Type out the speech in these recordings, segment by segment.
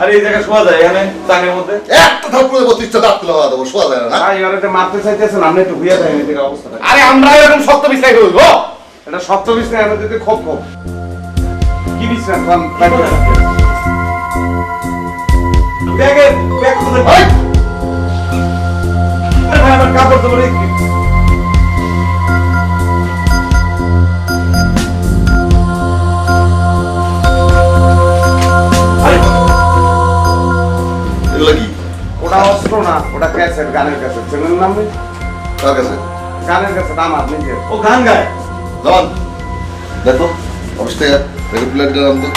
আর এই শোয়া যায় এখানে চাঙের মধ্যে? একটা থাপ্পড়ে বত্রিশটা দাঁত তুলে হওয়া দেবো শোয়া যায় না? এবারে মারতে চাইতেছেন আপনি একটু ঘুরিয়ে দেন এদিকে অবস্থাটা। আরে আমরা এরকম শক্ত বিছাই হইব এটা সত্য বিছনা আমি যদি খুব খুব কি বিছনা? কোন ব্যাগে ব্যাগ খুলে ভাই আমার কাপড় চোপড় ওটা অস্ত্র না ওটা ক্যাসেট গানের ক্যাসেট। চ্যানেল নাম নেই? কার কাছে? গানের ক্যাসেট আমার নিজের। ও গান গায়? জামান দেখো অফিস থেকে নাম তো।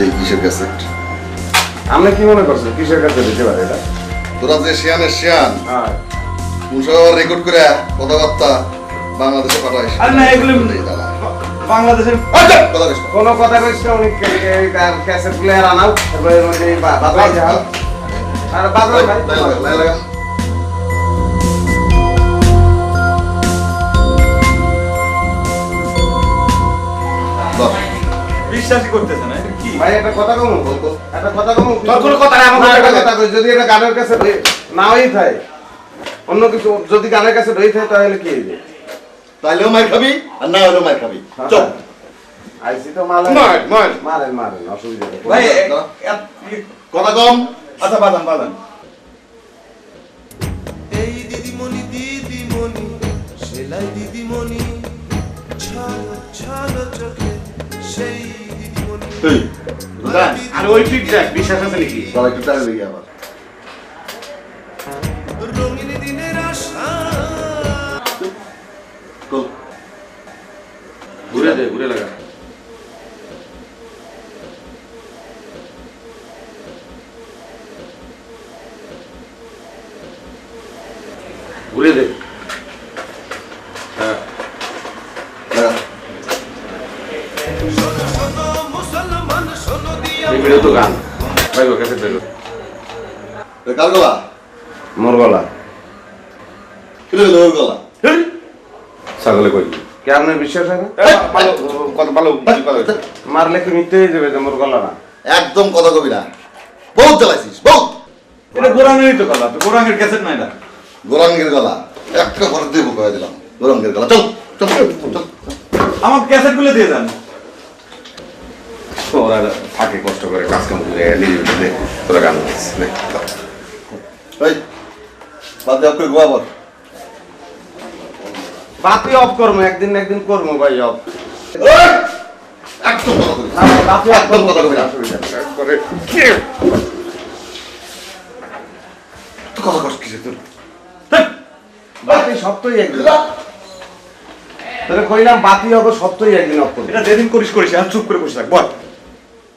এই কিসের ক্যাসেট? আপনি কি মনে করছেন কিসের কাছে দিতে পারে এটা? তোরা যে শিয়ানের শিয়ান। হ্যাঁ। মুসাফার রেকর্ড করে কথাবার্তা বাংলাদেশে পাঠাইস। আরে না এগুলো বাংলাদেশের আচ্ছা কথা না। কোনো কথা কইছে উনি ক্যাসেট প্লেয়ার আনাও। তারপরে ওই যাও। বিশ্বাসই করতেছে না এটা কি? ভাই একটা কথা কমু। একটা কথা কমু তোর কোনো কথা নাই, আমার কথা যদি এটা গানের কাছে না হই থাকে অন্য কিছু যদি গানের কাছে রই থাকে তাহলে কি হইবে? তাইলেও মার খাবি আর না হলেও মার খাবি। চল। আইসি তো মার, মার। অসুবিধা ভাই ই- কথা কম। আচ্ছা বাদাম বাদাম এই দিদিমণি দিদিমণি সেলাই দিদিমণি ছাল ছাল চোখে সেই দিদিমণি। আর ওই ঠিক দেখ বিশ্বাস আছে নাকি? তারা একটু টাইম লেগে আবার। রঙিন দিনের আশা। ঘুরে দে ঘুরে লাগা। ঘুরে দে। হ্যাঁ। তো গান। কাছে কার গলা? মোর গলা। কিলো কিলো ওর গলা? ছাগলে কই? কি আপনার বিশ্বাস ভালো কত ভালো মারলে কি মিথ্যে হয়ে যাবে যে মোর গলা না? একদম কথা কবি না। বহুত চালাইছিস বহুত। এটা গোরাঙ্গেরই তো কথা তো গোরাঙ্গের ক্যাসেট নাই না? গোরাঙ্গের গলা। একটা ঘরে দিয়ে বুক দিলাম। গোরাঙ্গের গলা। চল চল চল আমার ক্যাসেটগুলো দিয়ে যান ওরা থাকে কষ্ট করে কাজ কাম করে নিজে তোরা গান বাদ দিয়ে করে গোয়া বল। বাতি অফ করব একদিন না একদিন করব ভাই অফ! একদম একদম কথা কবি না। তারপরে তুই কথা কস কিসে তোর? বাতি সত্যই একদিন। তোরে কইলাম বাতি হবে সত্যই একদিন অফ এটা যেদিন করিস করিস আর চুপ করে বসে থাক, বল।